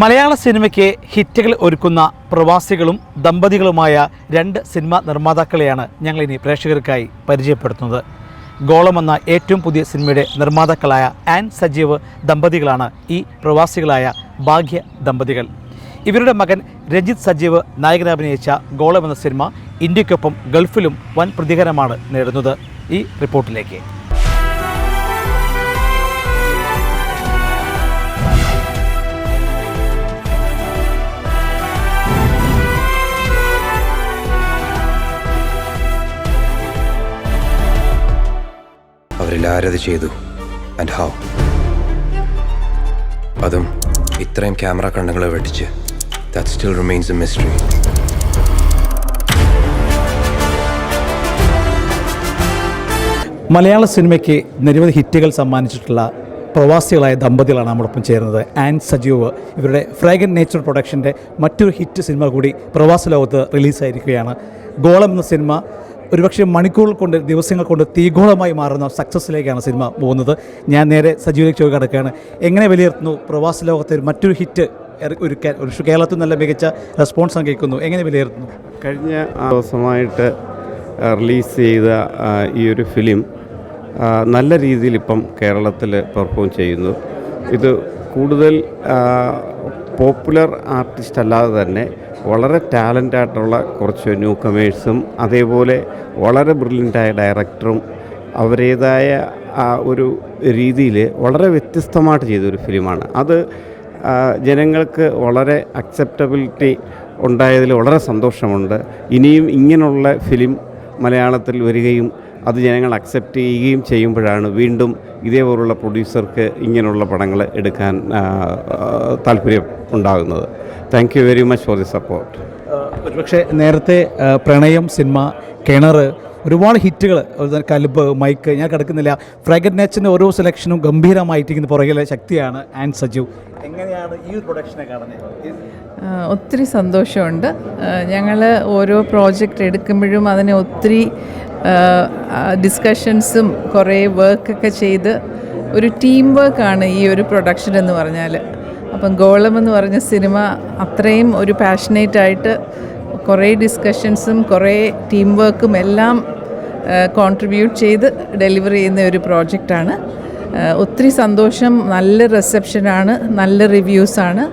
മലയാള സിനിമയ്ക്ക് ഹിറ്റുകൾ ഒരുക്കുന്ന പ്രവാസികളും ദമ്പതികളുമായ രണ്ട് സിനിമാ നിർമ്മാതാക്കളെയാണ് ഞങ്ങൾ ഇനി പ്രേക്ഷകർക്കായി പരിചയപ്പെടുത്തുന്നത്. ഗോളം എന്ന ഏറ്റവും പുതിയ സിനിമയുടെ നിർമ്മാതാക്കളായ ആൻ സജീവ് ദമ്പതികളാണ് ഈ പ്രവാസികളായ ഭാഗ്യ ദമ്പതികൾ. ഇവരുടെ മകൻ രഞ്ജിത്ത് സജീവ് നായകനഭിനയിച്ച ഗോളം എന്ന സിനിമ ഇന്ത്യക്കൊപ്പം ഗൾഫിലും വൻ പ്രതികരണമാണ് നേടുന്നത്. ഈ റിപ്പോർട്ടിലേക്ക്. അവരിൽ ആരത് ചെയ്തു? ആൻഡ് ഹൗ അതും ഇത്രയും ക്യാമറ കണ്ണുകളെ വെട്ടിച്ച്. That still remains a mystery മലയാള സിനിമയ്ക്ക് നിരവധി ഹിറ്റുകൾ സമ്മാനിച്ചിട്ടുള്ള പ്രവാസികളായ ദമ്പതികളാണ് നമ്മളൊപ്പം ചേരുന്നത്. ആൻഡ് സജീവ് ഇവരുടെ ഫ്രാഗൻ നേച്ചർ പ്രൊഡക്ഷന്റെ മറ്റൊരു ഹിറ്റ് സിനിമ കൂടി പ്രവാസ ലോകത്ത് റിലീസായിരിക്കുകയാണ്. ഗോളം എന്ന സിനിമ ഒരുപക്ഷെ മണിക്കൂറുകൾ കൊണ്ട് ദിവസങ്ങൾ കൊണ്ട് തീഗോളമായി മാറുന്ന സക്സസ്സിലേക്കാണ് സിനിമ പോകുന്നത്. ഞാൻ നേരെ സജീവിലേക്ക് ചോദിക്കാൻ കിടക്കുകയാണ്. എങ്ങനെ വിലയിരുത്തുന്നു? പ്രവാസ ലോകത്തെ മറ്റൊരു ഹിറ്റ് ഒരു കേരളത്തിൽ നല്ല മികച്ച റെസ്പോൺസ് കേൾക്കുന്നു എങ്ങനെ വിലയിരുത്തുന്നു? കഴിഞ്ഞ ദിവസമായിട്ട് റിലീസ് ചെയ്ത ഈ ഒരു ഫിലിം നല്ല രീതിയിൽ ഇപ്പം കേരളത്തിൽ പെർഫോം ചെയ്യുന്നു. ഇത് കൂടുതൽ പോപ്പുലർ ആർട്ടിസ്റ്റ് അല്ലാതെ തന്നെ വളരെ ടാലന്റ് ആയിട്ടുള്ള കുറച്ച് ന്യൂ കമേഴ്സും അതേപോലെ വളരെ ബ്രില്യന്റായ ഡയറക്ടറും അവരേതായ ആ ഒരു രീതിയിൽ വളരെ വ്യത്യസ്തമായിട്ട് ചെയ്തൊരു ഫിലിമാണ്. അത് ജനങ്ങൾക്ക് വളരെ അക്സെപ്റ്റബിലിറ്റി ഉണ്ടായതിൽ വളരെ സന്തോഷമുണ്ട്. ഇനിയും ഇങ്ങനെയുള്ള ഫിലിം മലയാളത്തിൽ വരികയും അത് ജനങ്ങൾ അക്സെപ്റ്റ് ചെയ്യുകയും ചെയ്യുമ്പോഴാണ് വീണ്ടും ഇതേപോലുള്ള പ്രൊഡ്യൂസർക്ക് ഇങ്ങനെയുള്ള പടങ്ങൾ എടുക്കാൻ താല്പര്യം ഉണ്ടാകുന്നത്. Thank you very much for the support ഒരുപക്ഷെ നേരത്തെ പ്രണയം സിനിമ കിണർ ഒരുപാട് ഹിറ്റുകൾ കലുബ് മൈക്ക് ഞാൻ കിടക്കുന്നില്ല. ഫ്രാഗൻ നാച്ചിന്റെ ഓരോ സെലക്ഷനും ഗംഭീരമായിട്ടിരിക്കുന്ന പുറകിലെ ശക്തിയാണ് ആൻഡ് സജീവ് എങ്ങനെയാണ് ഈ ഒരു പ്രൊഡക്ഷനെ കാണുന്നത്? ഒത്തിരി സന്തോഷമുണ്ട്. ഞങ്ങൾ ഓരോ പ്രോജക്റ്റ് എടുക്കുമ്പോഴും അതിനെ ഒത്തിരി ഡിസ്കഷൻസും കുറേ വർക്കൊക്കെ ചെയ്ത് ഒരു ടീം വർക്കാണ് ഈ ഒരു പ്രൊഡക്ഷൻ എന്ന് പറഞ്ഞാൽ അപ്പം ഗോളം എന്ന് പറഞ്ഞ സിനിമ അത്രയും ഒരു പാഷനേറ്റ് ആയിട്ട് കുറേ ഡിസ്കഷൻസും കുറേ ടീം വർക്കും എല്ലാം കോൺട്രിബ്യൂട്ട് ചെയ്ത് ഡെലിവർ ചെയ്യുന്ന ഒരു പ്രോജക്റ്റാണ് ഒത്തിരി സന്തോഷം നല്ല റിസപ്ഷനാണ് നല്ല റിവ്യൂസാണ്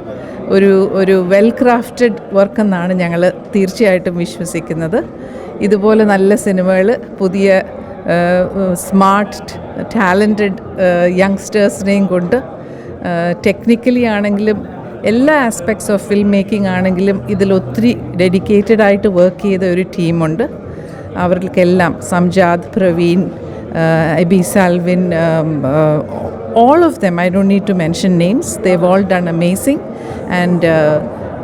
ഒരു ഒരു വെൽ ക്രാഫ്റ്റഡ് വർക്ക് എന്നാണ് ഞങ്ങൾ തീർച്ചയായിട്ടും വിശ്വസിക്കുന്നത്. ഇതുപോലെ നല്ല സിനിമകൾ പുതിയ സ്മാർട്ട് ടാലന്റഡ് യങ്സ്റ്റേഴ്സിനെയും കൊണ്ട് ടെക്നിക്കലി ആണെങ്കിലും എല്ലാ ആസ്പെക്ട്സ് ഓഫ് ഫിലിം മേക്കിംഗ് ആണെങ്കിലും ഇതിലൊത്തിരി ഡെഡിക്കേറ്റഡ് ആയിട്ട് വർക്ക് ചെയ്ത ഒരു ടീമുണ്ട് അവർക്കെല്ലാം Samjad Praveen Eby Salvin all of them I don't need to mention names they've all done amazing. And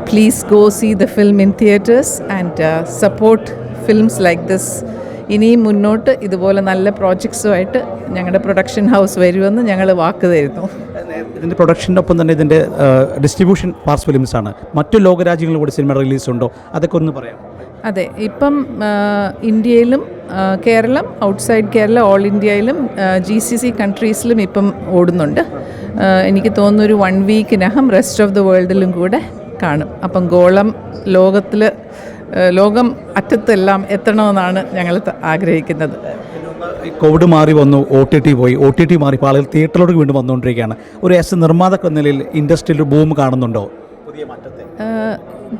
please go see the film in theatres and support films like this ഇനിയും മുന്നോട്ട് ഇതുപോലെ നല്ല പ്രോജക്ട്സുമായിട്ട് ഞങ്ങളുടെ production house വരുമെന്ന് ഞങ്ങൾ വാക്ക് തരുന്നു. ഇതിന്റെ പ്രൊഡക്ഷനൊപ്പം തന്നെ ഇതിന്റെ ഡിസ്ട്രിബ്യൂഷൻ പാർസ് ഫിലിംസ് ആണ് മറ്റു ലോകരാജ്യങ്ങളിൽ കൂടി സിനിമ റിലീസ് ഉണ്ടോ അതൊക്കെ ഒന്ന് പറയാം. അതെ ഇപ്പം ഇന്ത്യയിലും കേരളം ഔട്ട്സൈഡ് കേരള ഓൾ ഇന്ത്യയിലും ജി സി സി കൺട്രീസിലും ഇപ്പം ഓടുന്നുണ്ട്. എനിക്ക് തോന്നുന്നു ഒരു വൺ വീക്കിനകം റെസ്റ്റ് ഓഫ് ദ വേൾഡിലും കൂടെ കാണും. അപ്പം ഗോളം ലോകത്തിൽ ലോകം അറ്റത്തെല്ലാം എത്തണമെന്നാണ് ഞങ്ങൾ ആഗ്രഹിക്കുന്നത്. കോവിഡ് മാറി വന്നു ഒ ടി ടി പോയി. ഒ ടി ടി മാറി ഇപ്പോൾ ആളുകൾ തിയേറ്ററിലോട്ട് വീണ്ടും വന്നുകൊണ്ടിരിക്കുകയാണ്. ഒരു എസ് നിർമ്മാതാക്കൾ നിർമ്മാതാക്ക എന്ന നിലയിൽ ഇൻഡസ്ട്രിയിൽ ഒരു ബൂം കാണുന്നുണ്ടോ?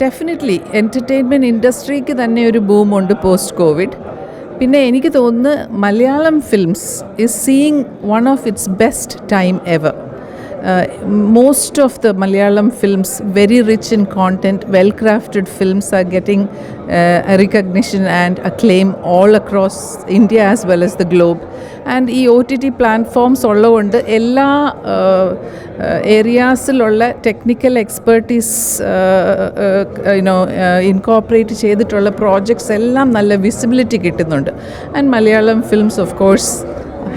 ഡെഫിനറ്റ്ലി എന്റർടൈൻമെന്റ് ഇൻഡസ്ട്രിക്ക് തന്നെ ഒരു ബൂമുണ്ട് പോസ്റ്റ് കോവിഡ് പിന്നെ എനിക്ക് തോന്നുന്നു Malayalam films is seeing one of its best time ever most of the Malayalam films, very rich in content, well crafted films, are getting uh, recognition and acclaim all across India as well as the globe. And ഈ O T T platforms ഉള്ളതുകൊണ്ട് എല്ലാ ഏരിയാസിലുള്ള technical expertise you know incorporate ചെയ്തിട്ടുള്ള projects എല്ലാം നല്ല visibility കിട്ടുന്നുണ്ട് and Malayalam films of course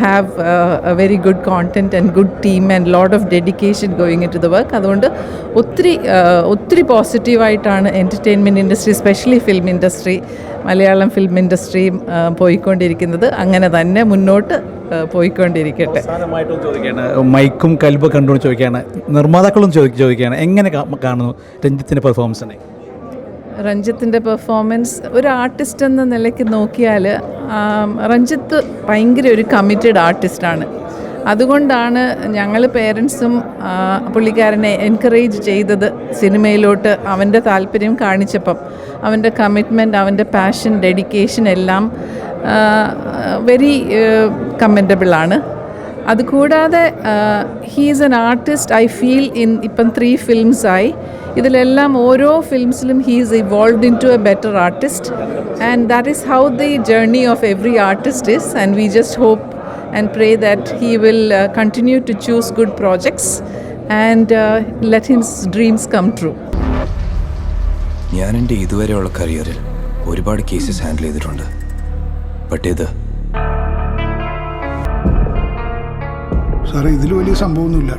have a a very good content and good team and lot of dedication going into the work. അതുകൊണ്ട് ഒത്തിരി ഒത്തിരി പോസിറ്റീവായിട്ടാണ് entertainment industry specially film industry Malayalam film ഇൻഡസ്ട്രിയും പോയിക്കൊണ്ടിരിക്കുന്നത്. അങ്ങനെ തന്നെ മുന്നോട്ട് പോയിക്കൊണ്ടിരിക്കട്ടെ. മൈക്കും കൽബ് കണ്ടുകൊണ്ട് ചോദിക്കുകയാണ് നിർമ്മാതാക്കളും ചോദി ചോദിക്കുകയാണ് എങ്ങനെ കാണുന്നു രഞ്ജിത്തിന്റെ പെർഫോമൻസിനെ രഞ്ജിത്തിന്റെ പെർഫോമൻസ് ഒരു ആർട്ടിസ്റ്റ് എന്ന നിലയ്ക്ക് നോക്കിയാൽ രഞ്ജിത്ത് ഭയങ്കര ഒരു കമ്മിറ്റഡ് ആർട്ടിസ്റ്റാണ് അതുകൊണ്ടാണ് ഞങ്ങൾ പേരൻസും പുള്ളിക്കാരനെ എൻകറേജ് ചെയ്തത് സിനിമയിലോട്ട് അവന്റെ താല്പര്യം കാണിച്ചപ്പം. അവന്റെ കമ്മിറ്റ്മെന്റ് അവന്റെ പാഷൻ ഡെഡിക്കേഷൻ എല്ലാം വെരി കമന്റബിളാണ് അതുകൂടാതെ he's an artist I feel in ഇപ്പം ത്രീ ഫിലിംസായി ഇതിലെല്ലാം ഓരോ ഫിലിംസിലും he's evolve in to a better artist and that is how the journey of every artist is and we just hope and pray that he will continue to choose good projects and let his dreams come true ഞാൻ എന്റെ ഇതുവരെയുള്ള കരിയറിൽ ഒരുപാട് cases handle ചെയ്തിട്ടുണ്ട്. But ഇത് സാറേ ഇതിൽ വലിയ സംഭവമൊന്നുമില്ല.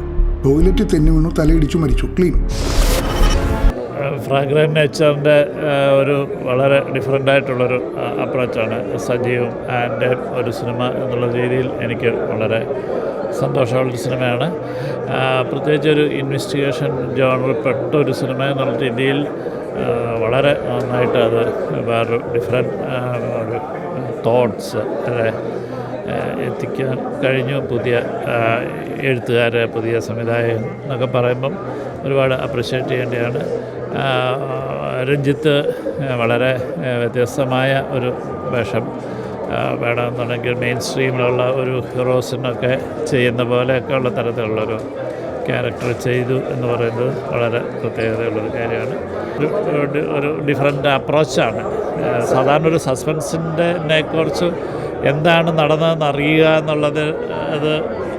ടോയ്ലറ്റ് തെന്നി വീണു തലയിടിച്ചു മരിച്ചു. ക്ലീൻ. ഫ്രാഗ്രൻ നേച്ചറിന്റെ ഒരു വളരെ ഡിഫറെന്റ് ആയിട്ടുള്ളൊരു അപ്രോച്ചാണ് സജീവും ആൻഡ് ഒരു സിനിമ എന്നുള്ള രീതിയിൽ എനിക്ക് വളരെ സന്തോഷമുള്ളൊരു സിനിമയാണ്. പ്രത്യേകിച്ച് ഒരു ഇൻവെസ്റ്റിഗേഷൻ ജോണറിൽപ്പെട്ട ഒരു സിനിമ എന്നുള്ള രീതിയിൽ വളരെ നന്നായിട്ട് അത് വേറൊരു ഡിഫറെന്റ് ഒരു തോട്ട്സ് ഏഹ് എത്തിക്കാൻ കഴിഞ്ഞു. പുതിയ എഴുത്തുകാർ പുതിയ സംവിധായകൻ എന്നൊക്കെ പറയുമ്പം ഒരുപാട് അപ്രിഷ്യേറ്റ് ചെയ്യേണ്ടതാണ്. രഞ്ജിത്ത് വളരെ വ്യത്യസ്തമായ ഒരു വേഷം വേണമെന്നുണ്ടെങ്കിൽ മെയിൻ സ്ട്രീമിലുള്ള ഒരു ഹീറോസിനൊക്കെ ചെയ്യുന്ന പോലെയൊക്കെ ഉള്ള തരത്തിലുള്ളൊരു ക്യാരക്ടർ ചെയ്തു എന്ന് പറയുന്നത് വളരെ പ്രത്യേകതയുള്ളൊരു കാര്യമാണ്. ഒരു ഒരു ഡിഫറെന്റ് അപ്രോച്ചാണ് സാധാരണ ഒരു സസ്പെൻസിന്റെ കുറിച്ച് എന്താണ് നടന്നതെന്ന് അറിയുക എന്നുള്ളത് അത്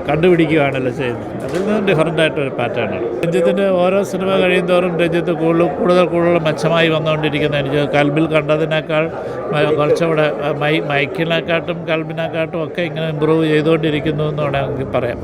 കണ്ടുപിടിക്കുകയാണല്ലോ ചെയ്യുന്നത്. അതിൽ നിന്നും ഡിഫറന്റ് ആയിട്ടൊരു പാറ്റേണാണ് രഞ്ജിത്തിന്റെ ഓരോ സിനിമ കഴിയുമോറും രഞ്ജിത്ത് കൂടുതൽ കൂടുതൽ കൂടുതൽ മെച്ചമായി വന്നുകൊണ്ടിരിക്കുന്ന എനിക്ക് കൽബിൽ കണ്ടതിനേക്കാൾ കുറച്ചുകൂടെ മൈ മൈക്കിനെക്കാട്ടും കൽബിനെക്കാട്ടും ഒക്കെ ഇങ്ങനെ ഇമ്പ്രൂവ് ചെയ്തുകൊണ്ടിരിക്കുന്നു എന്ന് വേണമെങ്കിൽ പറയാം.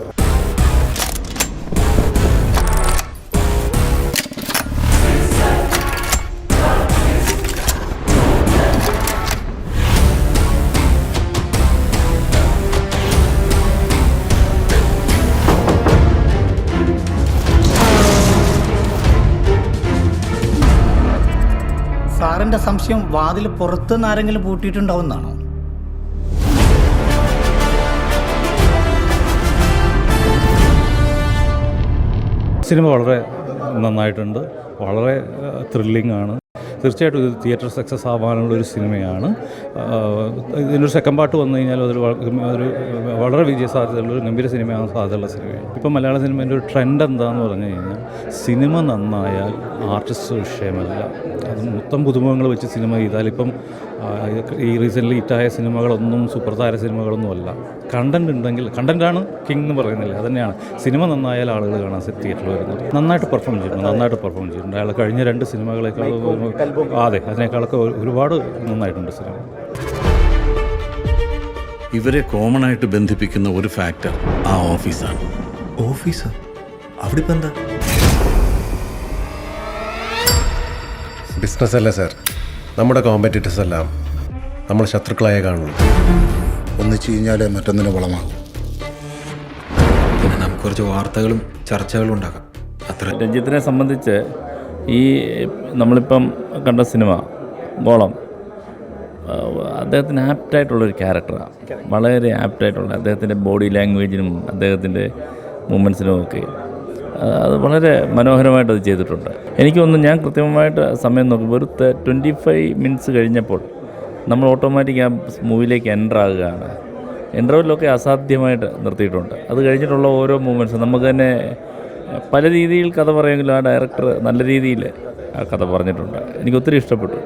സാറിന്റെ സംശയം വാതിൽ പുറത്തുനിന്ന് ആരെങ്കിലും പൂട്ടിയിട്ടുണ്ടാവുന്നാണോ സിനിമ വളരെ നന്നായിട്ടുണ്ട്. വളരെ ത്രില്ലിംഗ് ആണ്. തീർച്ചയായിട്ടും ഇത് തിയേറ്റർ സക്സസ് ആവാനുള്ള ഒരു സിനിമയാണ്. ഇതിനൊരു സെക്കൻഡ് പാർട്ട് വന്നു കഴിഞ്ഞാൽ അതൊരു ഒരു വളരെ വിജയ സാധ്യതയുള്ള ഒരു ഗംഭീര സിനിമയാണ് സാധ്യതയുള്ള സിനിമയാണ്. ഇപ്പം മലയാള സിനിമേന്റെ ഒരു ട്രെൻഡ് എന്താണെന്ന് പറഞ്ഞു കഴിഞ്ഞാൽ സിനിമ നന്നായാൽ ആർട്ടിസ്റ്റ് വിഷയമല്ല. അത് മൊത്തം പുതുമുഖങ്ങൾ വെച്ച് സിനിമ ചെയ്താൽ ഇപ്പം ഈ റീസെന്റ്ലി ഹിറ്റായ സിനിമകളൊന്നും സൂപ്പർ താര സിനിമകളൊന്നും അല്ല. കണ്ടന്റ് ഉണ്ടെങ്കിൽ കണ്ടന്റാണ് കിങ് എന്ന് പറയുന്നില്ല. തന്നെയാണ് സിനിമ നന്നായാൽ ആളുകൾ കാണാൻ തിയേറ്ററിൽ വരുന്നത്. നന്നായിട്ട് പെർഫോം ചെയ്തിട്ടുണ്ട് നന്നായിട്ട് പെർഫോം ചെയ്തിട്ടുണ്ട് അയാൾ കഴിഞ്ഞ രണ്ട് സിനിമകളേക്കാൾ അതെ അതിനേക്കാളൊക്കെ ഒരു- ഒരുപാട് നന്നായിട്ടുണ്ട് സിനിമ ഇവരെ കോമൺ ആയിട്ട് ബന്ധിപ്പിക്കുന്ന ഒരു ഫാക്ടർ ആ ഓഫീസാണ്. ഓഫീസർ അവിടെ ഇപ്പം എന്താ ബിസിനസ് അല്ല സാർ? നമ്മുടെ കോമ്പറ്റീറ്റേഴ്സ് എല്ലാം നമ്മൾ ശത്രുക്കളായ കാണുന്നു ഒന്നിച്ചു കഴിഞ്ഞാലേ മറ്റൊന്നിന് വളമാകും. പിന്നെ നമുക്ക് കുറച്ച് വാർത്തകളും ചർച്ചകളും ഉണ്ടാക്കാം. അത്ര. രഞ്ജിത്തിനെ സംബന്ധിച്ച് ഈ നമ്മളിപ്പം കണ്ട സിനിമ ഗോളം അദ്ദേഹത്തിന് ആപ്റ്റായിട്ടുള്ളൊരു ക്യാരക്ടറാണ് വളരെ ആപ്റ്റായിട്ടുള്ള അദ്ദേഹത്തിന്റെ ബോഡി ലാംഗ്വേജിനും അദ്ദേഹത്തിന്റെ മൂമെൻസിനും ഒക്കെ. അത് വളരെ മനോഹരമായിട്ട് അത് ചെയ്തിട്ടുണ്ട്. എനിക്കൊന്ന് ഞാൻ കൃത്യമായിട്ട് സമയം നോക്കുമ്പോൾ ഒരു ട്വന്റി ഫൈവ് മിനിറ്റ്സ് കഴിഞ്ഞപ്പോൾ നമ്മൾ ഓട്ടോമാറ്റിക് ആ മൂവിയിലേക്ക് എന്റർ ആകുകയാണ്. ഇന്റർവെല്ലൊക്കെ അസാധ്യമായിട്ട് നിർത്തിയിട്ടുണ്ട്. അത് കഴിഞ്ഞിട്ടുള്ള ഓരോ മൂമെന്റ്സും നമുക്ക് തന്നെ പല രീതിയിൽ കഥ പറയുമെങ്കിലും ആ ഡയറക്ടർ നല്ല രീതിയിൽ ആ കഥ പറഞ്ഞിട്ടുണ്ട്. എനിക്ക് ഒത്തിരി ഇഷ്ടപ്പെട്ടു.